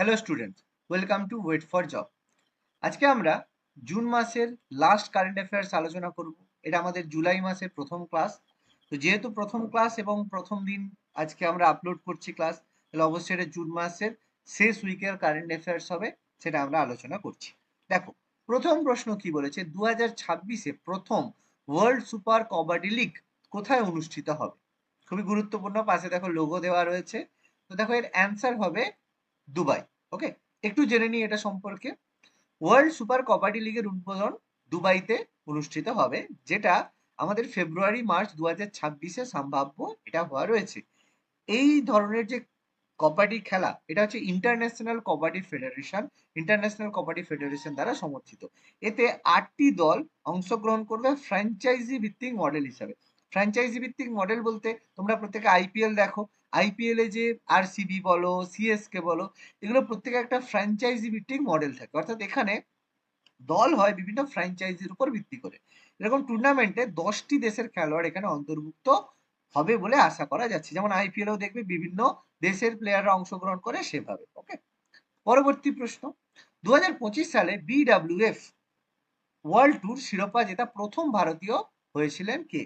Hello student welcome to wait for job আজকে আমরা June মাসের লাস্ট কারেন্ট অ্যাফেয়ার্স আলোচনা করব। এটা আমাদের জুলাই মাসের প্রথম ক্লাস তো যেহেতু প্রথম ক্লাস এবং প্রথম দিন আজকে আমরা আপলোড করছি ক্লাস তাহলে অবশ্যই এটা জুন মাসের শেষ উইকের কারেন্ট অ্যাফেয়ার্স হবে, সেটা আমরা আলোচনা করছি। দেখো, প্রথম প্রশ্ন কি বলেছে? দু হাজার ছাব্বিশে প্রথম ওয়ার্ল্ড সুপার কবাডি লিগ কোথায় অনুষ্ঠিত হবে? খুবই গুরুত্বপূর্ণ। পাশে দেখো লোগো দেওয়া রয়েছে। তো দেখো এর অ্যান্সার হবে দুবাই। ওকে? একটু জেনে নিই এটা সম্পর্কে। ওয়ার্ল্ড সুপার কবাডি লিগের উদ্বোধন দুবাইতে অনুষ্ঠিত হবে, যেটা আমাদের ফেব্রুয়ারি মার্চ দু হাজার ছাব্বিশে সম্ভাব্য এটা হওয়া রয়েছে। এই ধরনের যে কবাডি খেলা, এটা হচ্ছে international kabaddi federation international kabaddi federation দ্বারা সমর্থিত। এতে আটটি দল অংশগ্রহণ করবে ফ্র্যাঞ্চাইজি ভিত্তিক মডেল হিসাবে। ফ্র্যাঞ্চাইজি ভিত্তিক মডেল বলতে তোমরা প্রত্যেকে আইপিএল দেখো আইপিএল যে আরসিবি বলো সিএসকে বলো, এগুলো প্রত্যেকে একটা ফ্র্যাঞ্চাইজি ভিত্তিক মডেল থাকে। অর্থাৎ এখানে দল হয় বিভিন্ন ফ্র্যাঞ্চাইজির উপর ভিত্তি করে। এরকম টুর্নামেন্টে দশটি দেশের খেলোয়াড় এখানে অন্তর্ভুক্ত হবে বলে আশা করা যাচ্ছে। যেমন আইপিএলও দেখবে বিভিন্ন দেশের প্লেয়াররা অংশগ্রহণ করে সেভাবে ওকে পরবর্তী প্রশ্ন। দু হাজার পঁচিশ সালে বিডাব্লিউএফ ওয়ার্ল্ড ট্যুর শিরোপা জেতা প্রথম ভারতীয় হয়েছিলেন কে?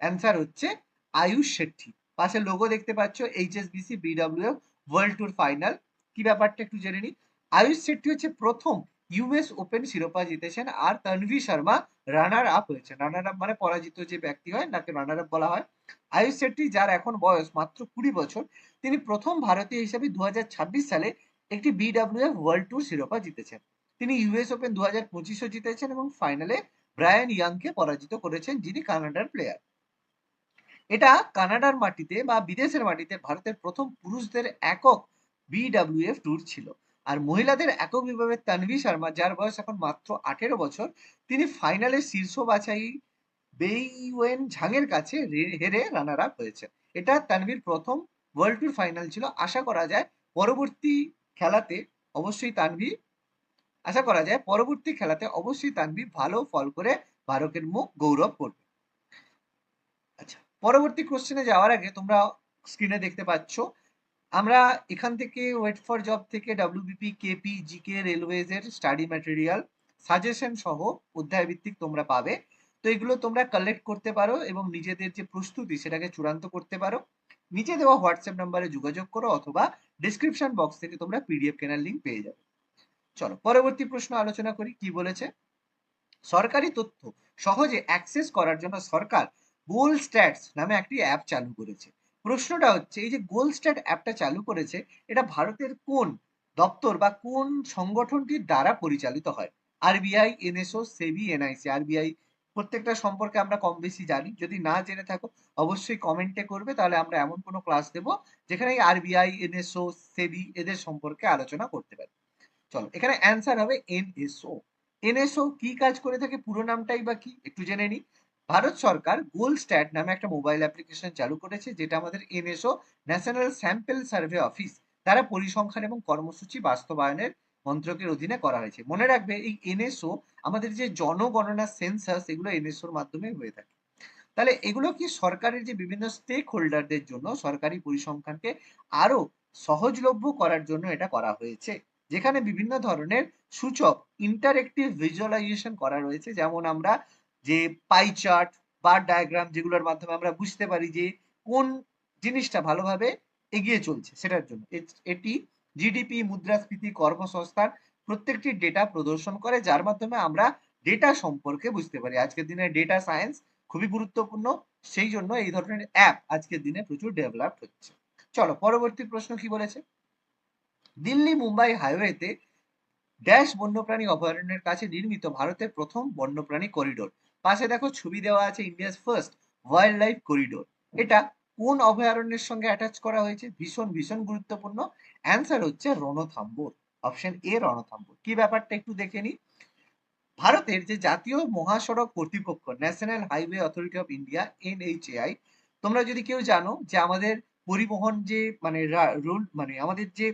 অ্যান্সার হচ্ছে আয়ুষ শেট্টি। পাশে লোগো দেখতে পাচ্ছ HSBC BWF world tour final কি ব্যাপারটা একটু জেনে নিই? আয়ুষ শেট্টি হচ্ছে প্রথম ইউএস ওপেন শিরোপা জিতেছেন আর তনভি শর্মা রানার আপ হয়েছে রানার আপ মানে পরাজিত যে ব্যক্তি হয়, তাকে রানার আপ বলা হয়। আয়ুষ শেট্টি, যার এখন বয়স মাত্র কুড়ি বছর, তিনি প্রথম ভারতীয় হিসেবে দু হাজার ছাব্বিশ সালে একটি বিডব্লিউএফ ওয়ার্ল্ড ট্যুর শিরোপা জিতেছেন। তিনি ইউএস ওপেন দু হাজার পঁচিশও জিতেছেন এবং ফাইনালে ব্রায়ান ইয়াংকে পরাজিত করেছেন, যিনি কানাডার প্লেয়ার এটা কানাডার মাটিতে বা বিদেশের মাটিতে ভারতের প্রথম পুরুষদের একক বিডাব্লিউএফ ট্যুর ছিল। আর মহিলাদের একক বিভাগের তানভি শর্মা, যার বয়স এখন মাত্র আঠেরো বছর, তিনি ফাইনালে শীর্ষ বাছাই বেইওয়েন ঝাংয়ের কাছে হেরে রানার আপ হয়েছে এটা তানভির প্রথম ওয়ার্ল্ড ট্যুর ফাইনাল ছিল। আশা করা যায় পরবর্তী খেলাতে অবশ্যই তানভি আশা করা যায় পরবর্তী খেলাতে অবশ্যই তানভি ভালো ফল করে ভারতের মুখ গৌরব করবে। পরবর্তী কোশ্চেনে যাওয়ার আগে তোমরা স্ক্রিনে দেখতে পাচ্ছ, আমরা এখান থেকে ওয়েট ফর জব থেকে ডাব্লিউবিপি কেপি জিকে রেলওয়েজ এর স্টাডি ম্যাটেরিয়াল সাজেশন সহ অধ্যায় ভিত্তিক তোমরা পাবে। তো এগুলো তোমরা কালেক্ট করতে পারো এবং নিজেদের যে প্রস্তুতি সেটাকে চূড়ান্ত করতে পারো। নিচে দেওয়া হোয়াটসঅ্যাপ নাম্বারে যোগাযোগ করো অথবা ডিসক্রিপশন বক্স থেকে তোমরা পিডিএফ কেনার লিঙ্ক পেয়ে যাবে। চলো, পরবর্তী প্রশ্ন আলোচনা করি, কি বলেছে? সরকারি তথ্য সহজে অ্যাক্সেস করার জন্য সরকার গোল স্ট্যাটস নামে একটি অ্যাপ চালু করেছে। প্রশ্নটা হচ্ছে, এই যে গোল স্ট্যাট অ্যাপটা চালু করেছে, এটা ভারতের কোন দপ্তর বা কোন সংগঠনটির দ্বারা পরিচালিত হয়? RBI NSO SEBI NIC RBI প্রত্যেকটা সম্পর্কে আমরা কম বেশি জানি। যদি না জেনে থাকো, অবশ্যই কমেন্টে করবে, তাহলে আমরা এমন কোনো ক্লাস দেবো, যেখানে আরবিআই এনএসও সেবি এদের সম্পর্কে আলোচনা করতে পারি। চলো, এখানে অ্যান্সার হবে এনএসও এনএসও কি কাজ করে থাকে? পুরো নামটাই বা কি? একটু জেনে নিই। ভারত সরকার গোল স্ট্যাট নামে একটা মোবাইল অ্যাপ্লিকেশন চালু করেছে, যেটা আমাদের NSO national sample survey office দ্বারা পরিসংখ্যান এবং কর্মসূচি বাস্তবায়নের মন্ত্রকের অধীনে করা হয়েছে। মনে রাখবে, এই এনএসও আমাদের যে জনগণনা সেন্সাস এগুলো এনএসওর মাধ্যমে হয়ে থাকে। তাহলে এগুলো কি সরকারের যে বিভিন্ন স্টেক হোল্ডারদের জন্য সরকারি পরিসংখ্যানকে আরও সহজলভ্য করার জন্য এটা করা হয়েছে? যেখানে বিভিন্ন ধরনের সূচক ইন্টারেক্টিভ ভিজুয়ালাইজেশন করা রয়েছে। যেমন আমরা যে পাই চার্ট বার ডায়াগ্রাম যেগুলোর মাধ্যমে আমরা বুঝতে পারি যে কোন জিনিসটা ভালোভাবে এগিয়ে চলছে সেটার জন্য। এটি জিডিপি মুদ্রাস্ফীতি, কর্মসংস্থান প্রত্যেকটি ডেটা প্রদর্শন করে, যার মাধ্যমে আমরা ডেটা সম্পর্কে বুঝতে পারি। আজকের দিনে ডেটা সায়েন্স খুবই গুরুত্বপূর্ণ, সেই জন্য এই ধরনের অ্যাপ আজকের দিনে প্রচুর ডেভেলপ হচ্ছে। চলো, পরবর্তী প্রশ্ন কি বলেছে? দিল্লি মুম্বাই হাইওয়েতে ড্যাশ বন্যপ্রাণী অভয়ারণ্যের কাছে নির্মিত ভারতের প্রথম বন্যপ্রাণী করিডোর পাশে দেখো ছবি দেওয়া আছে India's first wildlife corridor এটা কোন অভয়ারণ্যের সঙ্গে অ্যাটাচ করা হয়েছে? ভীষণ ভীষণ গুরুত্বপূর্ণ। অ্যান্সার হচ্ছে রণথাম্বর। Option A রণথাম্বর। কি ব্যাপারটা একটু দেখে নি ভারতের যে জাতীয় মহাসড়ক কর্তৃপক্ষ national highway authority of India NHAI তোমরা যদি কেউ জানো যে আমাদের পরিবহন যে মানে রুল মানে আমাদের যে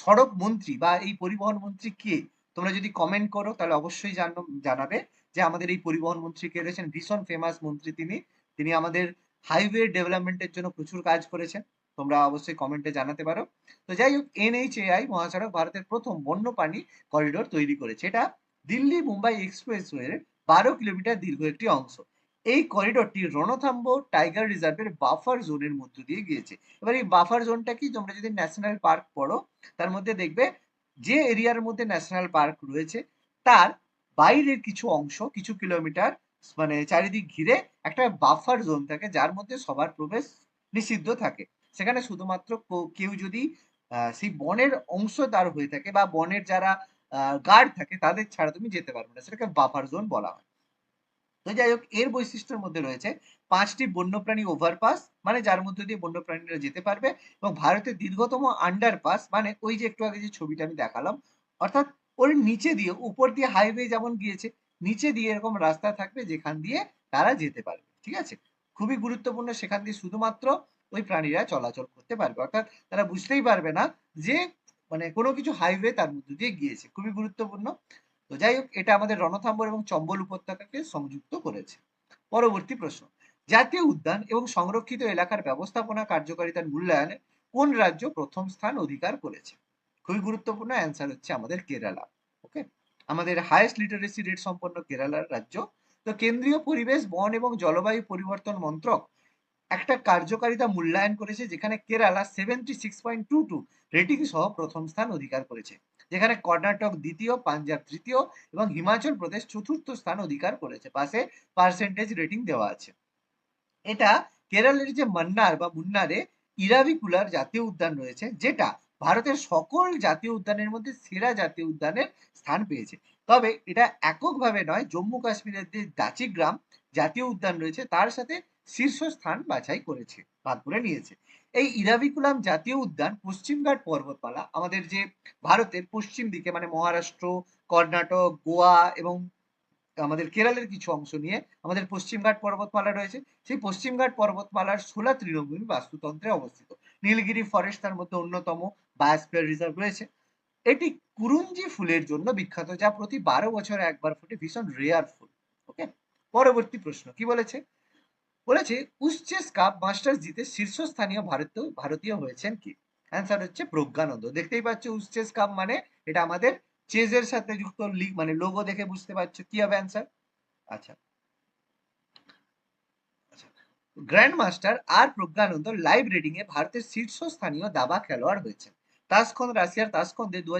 সড়ক মন্ত্রী বা এই পরিবহন মন্ত্রী কে, তোমরা যদি কমেন্ট করো তাহলে অবশ্যই জানো, জানাবে। যে আমাদের এই পরিবহন মন্ত্রী কে রয়েছেন, ভীষণ ফেমাস মন্ত্রী তিনি। তিনি আমাদের হাইওয়ে ডেভেলপমেন্টের জন্য প্রচুর কাজ করেছেন। তোমরা অবশ্যই কমেন্টে জানাতে পারো। তো যাই হোক এনএইচএআই মহাসড়ক ভারতের প্রথম বন্যপ্রাণী করিডোর তৈরি করেছে। এটা দিল্লি মুম্বাই এক্সপ্রেসওয়ের বারো কিলোমিটার দীর্ঘ একটি অংশ। এই করিডোরটি রণথাম্ব টাইগার রিজার্ভের বাফার জোনের মধ্য দিয়ে গিয়েছে। এবার এই বাফার জোনটা কি? তোমরা যদি ন্যাশনাল পার্ক পড়ো, তার মধ্যে দেখবে যে এরিয়ার মধ্যে ন্যাশনাল পার্ক রয়েছে, তার বাইরের কিছু অংশ, কিছু কিলোমিটার মানে চারিদিক ঘিরে একটা বাফার জোন থাকে, যার মধ্যে সবার প্রবেশ নিষিদ্ধ থাকে। সেখানে শুধুমাত্র কেউ যদি সেই বনের অংশ তার হয়ে থাকে বা বনের যারা গার্ড থাকে, তাদের ছাড়া তুমি যেতে পারবে না। সেটাকে বাফার জোন বলা হয়। তো যাই হোক, এর বৈশিষ্ট্যের মধ্যে রয়েছে পাঁচটি বন্যপ্রাণী ওভারপাস মানে যার মধ্যে দিয়ে বন্যপ্রাণীরা যেতে পারবে এবং ভারতের দীর্ঘতম আন্ডারপাস মানে ওই যে একটু আগে যে ছবিটা আমি দেখালাম, অর্থাৎ ওর নিচে দিয়ে, উপর দিয়ে হাইওয়ে যেমন গিয়েছে, নিচে দিয়ে এরকম রাস্তা থাকবে যেখান দিয়ে তারা যেতে পারবে, ঠিক আছে? খুবই গুরুত্বপূর্ণ সেখান দিয়ে শুধুমাত্র ওই প্রাণীরা চলাচল করতে পারবে, অর্থাৎ তারা বুঝতেই পারবে না যে মানে কোনো কিছু হাইওয়ে তার মধ্যে দিয়ে গিয়েছে, খুবই গুরুত্বপূর্ণ। তো যাই হোক, এটা আমাদের রণথাম্বর এবং চম্বল উপত্যকাকে সংযুক্ত করেছে। পরবর্তী প্রশ্ন, জাতীয় উদ্যান এবং সংরক্ষিত এলাকার ব্যবস্থাপনা কার্যকারিতার মূল্যায়নে কোন রাজ্য প্রথম স্থান অধিকার করেছে? খুবই গুরুত্বপূর্ণ অ্যান্সার হচ্ছে আমাদের কেরালা ওকে আমাদের হাইয়েস্ট লিটারেসি রেট সম্পন্ন কেরালার রাজ্য। তো কেন্দ্রীয় পরিবেশ, বন এবং জলবায়ু পরিবর্তন মন্ত্রক একটা কার্যকারিতা মূল্যায়ন করেছে, যেখানে Kerala seventy six point two two rating সহ প্রথম স্থান অধিকার করেছে। যেখানে কর্ণাটক দ্বিতীয়, পাঞ্জাব তৃতীয় এবং হিমাচল প্রদেশ চতুর্থ স্থান অধিকার করেছে। পাশে পার্সেন্টেজ রেটিং দেওয়া আছে। এটা কেরলের যে মান্নার বা মুন্নারে ইরাভিকুলার জাতীয় উদ্যান রয়েছে, যেটা ভারতের সকল জাতীয় উদ্যানের মধ্যে সেরা জাতীয় উদ্যানের স্থান পেয়েছে। তবে এটা এককভাবে নয়, জম্মু কাশ্মীরের যে দাচিগ্রাম জাতীয় উদ্যান রয়েছে, তার সাথে শীর্ষস্থান বাছাই করেছে ভাগ করে নিয়েছে। এই ইরাভিকুলাম জাতীয় উদ্যান, পশ্চিমঘাট পর্বতমালা, আমাদের যে ভারতের পশ্চিম দিকে মানে মহারাষ্ট্র, কর্ণাটক, গোয়া এবং আমাদের কেরালের কিছু অংশ নিয়ে আমাদের পশ্চিমঘাট পর্বতমালা রয়েছে। সেই পশ্চিমঘাট পর্বতমালার সোলা তৃণভূমি বাস্তুতন্ত্রে অবস্থিত। নীলগিরি ফরেস্ট তার মধ্যে অন্যতম বায়োস্ফিয়ার রিজার্ভ রয়েছে। এটি কুরুঞ্জি ফুলের জন্য বিখ্যাত, যা প্রতি বারো বছরে একবার ফোটে, ভীষণ রেয়ার ফুল ওকে পরবর্তী প্রশ্ন, কি বলেছে? বলেছে উচ্চেস কাপ মাস্টার্স জিতে শীর্ষস্থানীয় ভারতীয় ভারতীয় হয়েছেন কি? অ্যান্সার হচ্ছে প্রজ্ঞানন্দ। দেখতেই পাচ্ছ উচ্চেস কাপ মানে এটা আমাদের চেজের সাথে যুক্ত লিগ মানে লোগো দেখে বুঝতে পারছ, কি হবে অ্যান্সার আচ্ছা গ্র্যান্ড মাস্টার আর প্রজ্ঞানন্দ লাইভ এ ভারতের শীর্ষস্থানীয় দাবা খেলোয়াড় হয়েছেন। তাসকন্দ রাশিয়ার তাসকন্দে দু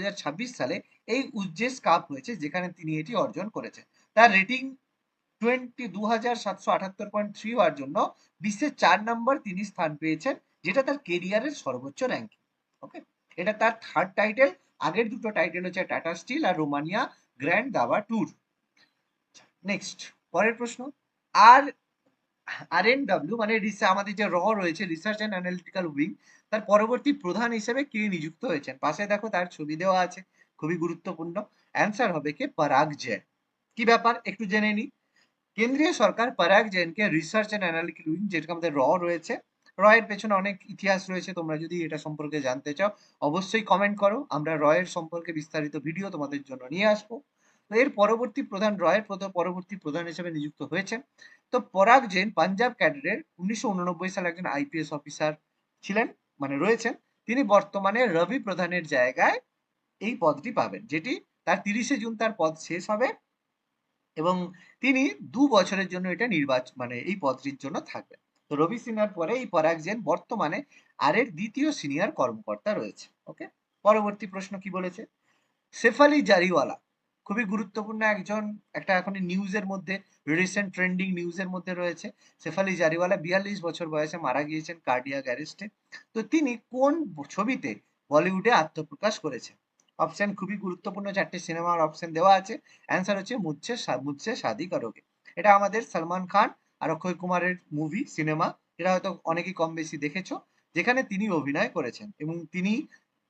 সালে এই উজ্জেস কাপ হয়েছে, যেখানে তিনি এটি অর্জন করেছেন। তার রেটিং টোয়েন্টি দু হাজার সাতশো আটাত্তর পয়েন্ট থ্রি হওয়ার জন্য বিশ্বের চার নম্বর তিনি স্থান পেয়েছেন, যেটা তার কেরিয়ারের সর্বোচ্চ র্যাঙ্কিং ওকে এটা তার থার্ড টাইটেল আগের দুটো টাইটেল হচ্ছে টাটা স্টিল আর রোমানিয়া গ্র্যান্ড দাবা ট্যুর নেক্সট পরের প্রশ্ন। আর আর মানে আমাদের যে র রয়েছে রিসার্চ অ্যান্ড অ্যানালিটিক্যাল উইং তার পরবর্তী প্রধান হিসেবে কে নিযুক্ত হয়েছেন। পাশে দেখো তার ছবি দেওয়া আছে, খুবই গুরুত্বপূর্ণ। অ্যান্সার হবে কে পরাগ জৈন কি ব্যাপার? একটু জেনে নিই। কেন্দ্রীয় সরকার পরাগ জৈনকে রিসার্চ অ্যান্ড অ্যানালিটিক্যাল উইং যেটা আমাদের র রয়েছে র এর পেছনে অনেক ইতিহাস রয়েছে, তোমরা যদি এটা সম্পর্কে জানতে চাও, অবশ্যই কমেন্ট করো। আমরা র এর সম্পর্কে বিস্তারিত ভিডিও তোমাদের জন্য নিয়ে আসব। তো এর পরবর্তী প্রধান র এর প্রথম- পরবর্তী প্রধান হিসেবে নিযুক্ত হয়েছেন। তো পরাগ জেন পাঞ্জাব ক্যাডারের উনিশশো উননব্বই সালে একজন আইপিএস অফিসার ছিলেন মানে রয়েছেন। তিনি বর্তমানে রবি প্রধানের জায়গায় এই পদটি পাবেন, যেটি তার তিরিশে জুন তার পদ শেষ হবে এবং তিনি দু বছরের জন্য এটা নির্বাচন মানে এই পদটির জন্য থাকবেন। তো রবি সিনহার পরে এই পরাগ জেন বর্তমানে আর এর দ্বিতীয় সিনিয়র কর্মকর্তা রয়েছে, ওকে? পরবর্তী প্রশ্ন কি বলেছে? শেফালি জারিওয়ালা খুবই গুরুত্বপূর্ণ একজন, একটা এখন নিউজের মধ্যে রিসেন্ট ট্রেন্ডিং নিউজের মধ্যে রয়েছে শেফালি জারিওয়ালা বিয়াল্লিশ বছর বয়সে মারা গিয়েছেন কার্ডিয়াক অ্যারেস্টে তো তিনি কোন ছবিতে বলিউডে আত্মপ্রকাশ করেছেন? অপশন খুবই গুরুত্বপূর্ণ, চারটে সিনেমার অপশন দেওয়া আছে। অ্যান্সার হচ্ছে মুচ্ছে মুঝসে শাদি করোগে এটা আমাদের সলমান খান আর অক্ষয় কুমারের মুভি সিনেমা এটা হয়তো অনেকেই কম বেশি দেখেছ, যেখানে তিনি অভিনয় করেছেন এবং তিনি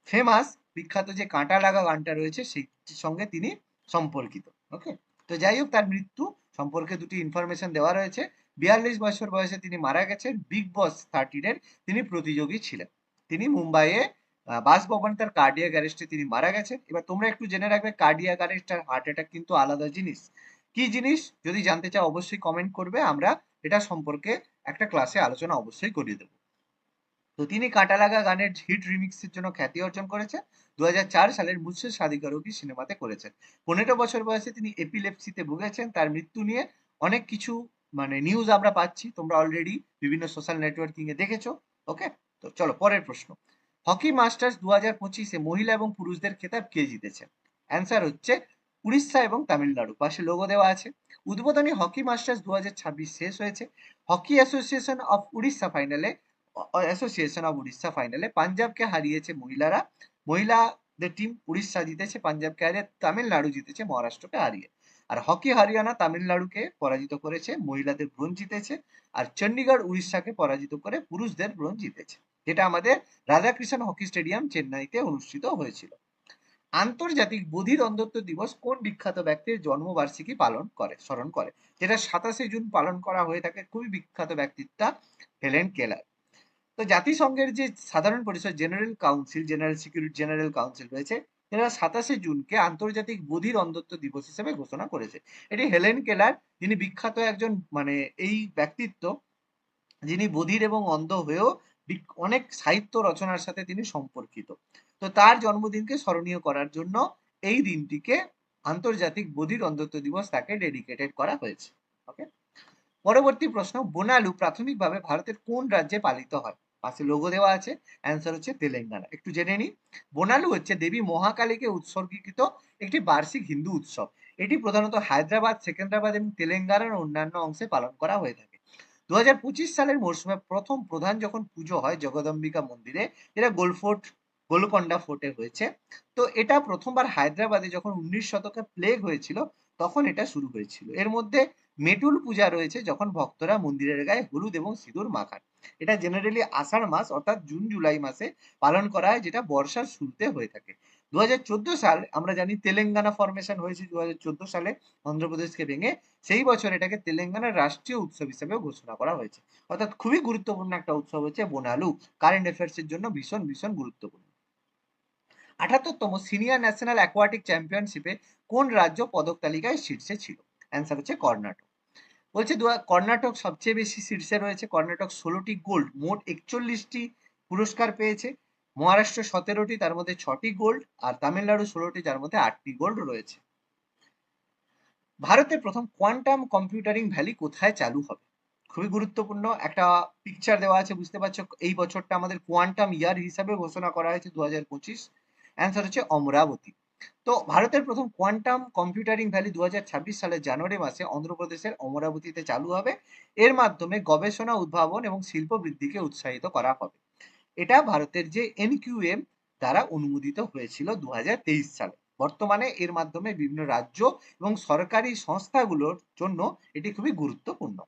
ফেমাস বিখ্যাত যে কাঁটা লাগা গানটা রয়েছে, সেই সঙ্গে তিনি সম্পর্কিত ওকে তো যাই হোক, তার মৃত্যু সম্পর্কে দুটি ইনফরমেশন দেওয়া রয়েছে। বিয়াল্লিশ বছর বয়সে তিনি মারা গেছেন। বিগ বস থার্টিনের তিনি প্রতিযোগী ছিলেন। তিনি মুম্বাইয়ে বাসভবনে, তার কার্ডিয়াক অ্যারেস্টে তিনি মারা গেছেন। এবার তোমরা একটু জেনে রাখবে কার্ডিয়াক অ্যারেস্ট আর হার্ট অ্যাটাক কিন্তু আলাদা জিনিস। কি জিনিস? যদি জানতে চাও, অবশ্যই কমেন্ট করবে। আমরা এটা সম্পর্কে একটা ক্লাসে আলোচনা অবশ্যই করিয়ে দেবো। তো তিনি কাঁটা লাগা গানের হিট রিমিক্সের জন্য খ্যাতি অর্জন করেছেন। দুই হাজার চার সালের মুঝসে শাদি সিনেমাতে করেছেন। পনেরো বছর বয়সে তিনি এপিলেপসিতে ভুগেছেন। তার মৃত্যু নিয়ে অনেক কিছু মানে নিউজ আমরা পাচ্ছি। তোমরা অলরেডি বিভিন্ন সোশ্যাল নেটওয়ার্কিং এ দেখেছ। ওকে তো চলো, পরের প্রশ্ন। হকি মাস্টার্স দু হাজার পঁচিশে মহিলা এবং পুরুষদের খেতাব কে জিতেছে অ্যান্সার হচ্ছে উড়িষ্যা এবং তামিলনাড়ু। পাশে লোগো দেওয়া আছে। উদ্বোধনী হকি মাস্টার্স দু হাজার ছাব্বিশ শেষ হয়েছে। হকি অ্যাসোসিয়েশন অফ উড়িষ্যা ফাইনালে অ্যাসোসিয়েশন অফ উড়িষ্যা ফাইনালে পাঞ্জাবকে হারিয়েছে মহিলারা। মহিলাদের টিম উড়িষ্যা জিতেছে পাঞ্জাবকে হারিয়ে তামিলনাড়ু জিতেছে, মহারাষ্ট্রকে হারিয়ে। আর হকি হরিয়ানা তামিলনাড়ুকে পরাজিত করেছে, মহিলাদের ব্রোঞ্জ জিতেছে, আর চণ্ডীগড় উড়িষ্যাকে পরাজিত করে পুরুষদের ব্রোঞ্জ জিতেছে। যেটা আমাদের রাধাকৃষ্ণ হকি স্টেডিয়াম চেন্নাইতে অনুষ্ঠিত হয়েছিল। আন্তর্জাতিক বধির অন্ধত্ব দিবস কোন বিখ্যাত ব্যক্তির জন্মবার্ষিকী পালন করে, স্মরণ করে? যেটা সাতাশে জুন পালন করা হয়ে থাকে, খুবই বিখ্যাত ব্যক্তিত্বটা হেলেন কেলার। তো জাতিসংঘের যে সাধারণ পরিষদ general council general security general council রয়েছে, এরা সাতাশে জুনকে আন্তর্জাতিক বধির অন্ধত্ব দিবস হিসেবে ঘোষণা করেছে। এটি হেলেন কেলার, যিনি বিখ্যাত একজন মানে এই ব্যক্তিত্ব, যিনি বধির এবং অন্ধ হয়েও অনেক সাহিত্য রচনার সাথে তিনি সম্পর্কিত। তো তার জন্মদিনকে স্মরণীয় করার জন্য এই দিনটিকে আন্তর্জাতিক বধির অন্ধত্ব দিবস তাকে ডেডিকেটেড করা হয়েছে। ওকে পরবর্তী প্রশ্ন, বোনালু প্রাথমিকভাবে ভারতের কোন রাজ্যে পালিত হয়? পাশে লোগো দেওয়া আছে অ্যান্সার হচ্ছে তেলেঙ্গানা। একটু জেনে নিই। বোনালু হচ্ছে দেবী মহাকালীকে উৎসর্গীকৃত একটি বার্ষিক হিন্দু উৎসব। এটি প্রধানত হায়দ্রাবাদ, সেকেন্দ্রাবাদ এবং তেলেঙ্গানার অন্যান্য অংশে পালন করা হয়ে থাকে। দু সালের মরশুমে প্রথম প্রধান যখন পুজো হয় জগদম্বিকা মন্দিরে যেটা গোলফোর্ট, গোলকন্ডা ফোর্টে হয়েছে। তো এটা প্রথমবার হায়দ্রাবাদে যখন উনিশ শতকে প্লেগ হয়েছিল, তখন এটা শুরু হয়েছিল। এর মধ্যে মেটুল পূজা রয়েছে যখন ভক্তরা মন্দিরের গায়ে হলুদ এবং সিঁদুর মাখান। এটা জেনারেলি আষাঢ় মাস অর্থাৎ জুন, জুলাই মাসে পালন করা হয়, যেটা বর্ষার শুরুতে হয়ে থাকে। দু সাল, আমরা জানি তেলেঙ্গানা ফরমেশন হয়েছে দু সালে অন্ধ্রপ্রদেশকে ভেঙে। সেই বছর এটাকে তেলেঙ্গানার রাষ্ট্রীয় উৎসব হিসেবেও ঘোষণা করা হয়েছে। অর্থাৎ খুবই গুরুত্বপূর্ণ একটা উৎসব হচ্ছে বোনালু। কারেন্ট অ্যাফেয়ার্স এর জন্য ভীষণ ভীষণ গুরুত্বপূর্ণ। আঠাত্তরতম সিনিয়র ন্যাশনাল অ্যাকোয়াটিক চ্যাম্পিয়নশিপে কোন রাজ্য পদক তালিকায় শীর্ষে ছিল? অ্যান্সার হচ্ছে কর্ণাটক। বলছে কর্ণাটক সবচেয়ে বেশি শীর্ষে রয়েছে কর্ণাটক ষোলোটি গোল্ড মোট একচল্লিশটি পুরস্কার পেয়েছে। মহারাষ্ট্র সতেরোটি, তার মধ্যে ছটি গোল্ড আর তামিলনাড়ু ষোলোটি, যার মধ্যে আটটি গোল্ড রয়েছে। ভারতের প্রথম কোয়ান্টাম কম্পিউটারিং ভ্যালি কোথায় চালু হবে? খুবই গুরুত্বপূর্ণ। একটা পিকচার দেওয়া আছে, বুঝতে পারছ? এই বছরটা আমাদের কোয়ান্টাম ইয়ার হিসাবে ঘোষণা করা হয়েছে দু হাজার পঁচিশ। অ্যান্সার হচ্ছে অমরাবতী। তো ভারতের প্রথম কোয়ান্টাম কম্পিউটারিং ভ্যালি দু সালের জানুয়ারি মাসে অন্ধ্রপ্রদেশের অমরাবতীতে চালু হবে। এর মাধ্যমে গবেষণা, উদ্ভাবন এবং শিল্প বৃদ্ধিকে উৎসাহিত করা হবে। এটা ভারতের যে এনকিউএম দ্বারা অনুমোদিত হয়েছিল দু হাজার তেইশ সালে। বর্তমানে এর মাধ্যমে বিভিন্ন রাজ্য এবং সরকারি সংস্থাগুলোর জন্য এটি খুবই গুরুত্বপূর্ণ।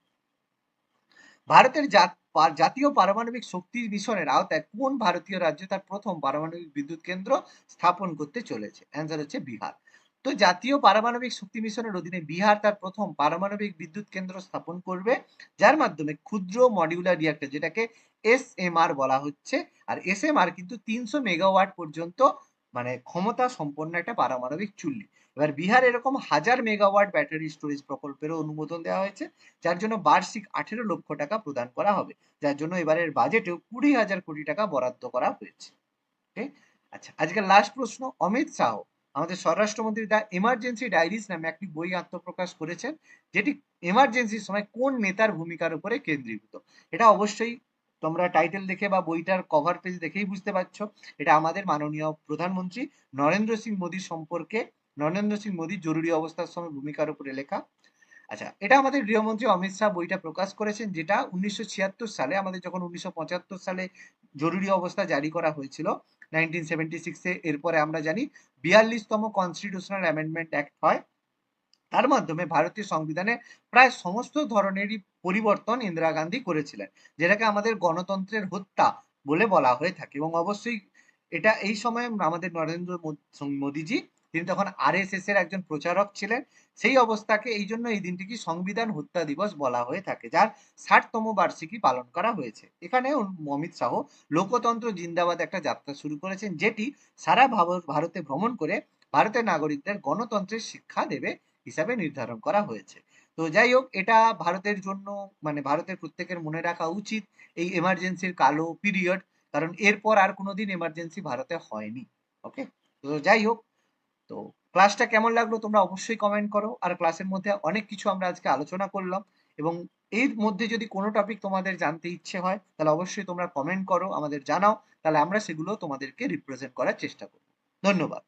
ভারতের জাতীয় পারমাণবিক শক্তি মিশনের আওতায় কোন ভারতীয় রাজ্য তার প্রথম পারমাণবিক বিদ্যুৎ কেন্দ্র স্থাপন করতে চলেছে? অ্যান্সার হচ্ছে বিহার। তো জাতীয় পারমাণবিক শক্তি মিশনের অধীনে বিহার তার প্রথম পারমাণবিক বিদ্যুৎ কেন্দ্র স্থাপন করবে, যার মাধ্যমে ক্ষুদ্র মডিউলার রিয়াক্টর যেটাকে এস বলা হচ্ছে। আর এস কিন্তু তিনশো মেগাওয়াট পর্যন্ত মানে ক্ষমতা সম্পন্ন একটা পারমাণবিক চুল্লি। এবার বিহার এরকম হাজার মেগাওয়াট ব্যাটারি স্টোরেজ প্রকল্পেরও অনুমোদন দেওয়া হয়েছে, যার জন্য বার্ষিক আঠেরো লক্ষ টাকা প্রদান করা হবে, যার জন্য এবারের বাজেটেও কুড়ি হাজার কোটি টাকা বরাদ্দ করা হয়েছে। আচ্ছা আজকের লাস্ট প্রশ্ন, অমিত শাহ, আমাদের স্বরাষ্ট্রমন্ত্রী দা এমার্জেন্সি ডায়েরিজ নামে একটি বই আত্মপ্রকাশ করেছেন, যেটি এমার্জেন্সির সময় কোন নেতার ভূমিকার উপরে কেন্দ্রীভূত? এটা অবশ্যই তোমরা টাইটেল দেখে বা বইটার কভার পেজ দেখেই বুঝতে পারছ। এটা আমাদের মাননীয় প্রধানমন্ত্রী নরেন্দ্র সিং মোদী সম্পর্কে নরেন্দ্র সিং মোদী জরুরি অবস্থার সময় ভূমিকার উপরে লেখা। আচ্ছা এটা আমাদের গৃহমন্ত্রী অমিত শাহ বইটা প্রকাশ করেছেন, যেটা উনিশশো ছিয়াত্তর সালে, আমাদের যখন উনিশশো পঁচাত্তর সালে জরুরি অবস্থা জারি করা হয়েছিল সিক্সে এরপরে আমরা জানি বিয়াল্লিশতম কনস্টিটিউশনাল অ্যামেন্ডমেন্ট অ্যাক্ট হয়। তার মাধ্যমে ভারতীয় সংবিধানে প্রায় সমস্ত ধরনেরই পরিবর্তন ইন্দিরা গান্ধী করেছিলেন, যেটাকে আমাদের গণতন্ত্রের হত্যা বলে বলা হয়ে থাকে। এবং অবশ্যই এটা এই সময় আমাদের নরেন্দ্র মোদীজি তিনি তখন আরএসএস এর একজন প্রচারক ছিলেন। সেই অবস্থাকে এই জন্য এই দিনটিকে সংবিধান হত্যা দিবস বলা হয়ে থাকে, যার ষাটতম বার্ষিকী পালন করা হয়েছে। এখানে অমিত শাহ লোকতন্ত্র জিন্দাবাদ একটা যাত্রা শুরু করেছেন, যেটি সারা ভারতে ভ্রমণ করে ভারতের নাগরিকদের গণতন্ত্রের শিক্ষা দেবে হিসাবে নির্ধারণ করা হয়েছে। তো যাই হোক, এটা ভারতের জন্য মানে ভারতের প্রত্যেকের মনে রাখা উচিত এই এমার্জেন্সির কালো পিরিয়ড কারণ এরপর আর কোনোদিন এমার্জেন্সি ভারতে হয়নি। ওকে তো যাই হোক তো ক্লাসটা কেমন লাগল তোমরা অবশ্যই কমেন্ট করো। আর ক্লাসের মধ্যে অনেক কিছু আমরা আজকে আলোচনা করলাম এবং এর মধ্যে যদি কোনো টপিক তোমাদের জানতে ইচ্ছে হয়, তাহলে অবশ্যই তোমরা কমেন্ট করো, আমাদের জানাও, তাহলে আমরা সেগুলো তোমাদেরকে রিপ্রেজেন্ট করার চেষ্টা করব। ধন্যবাদ।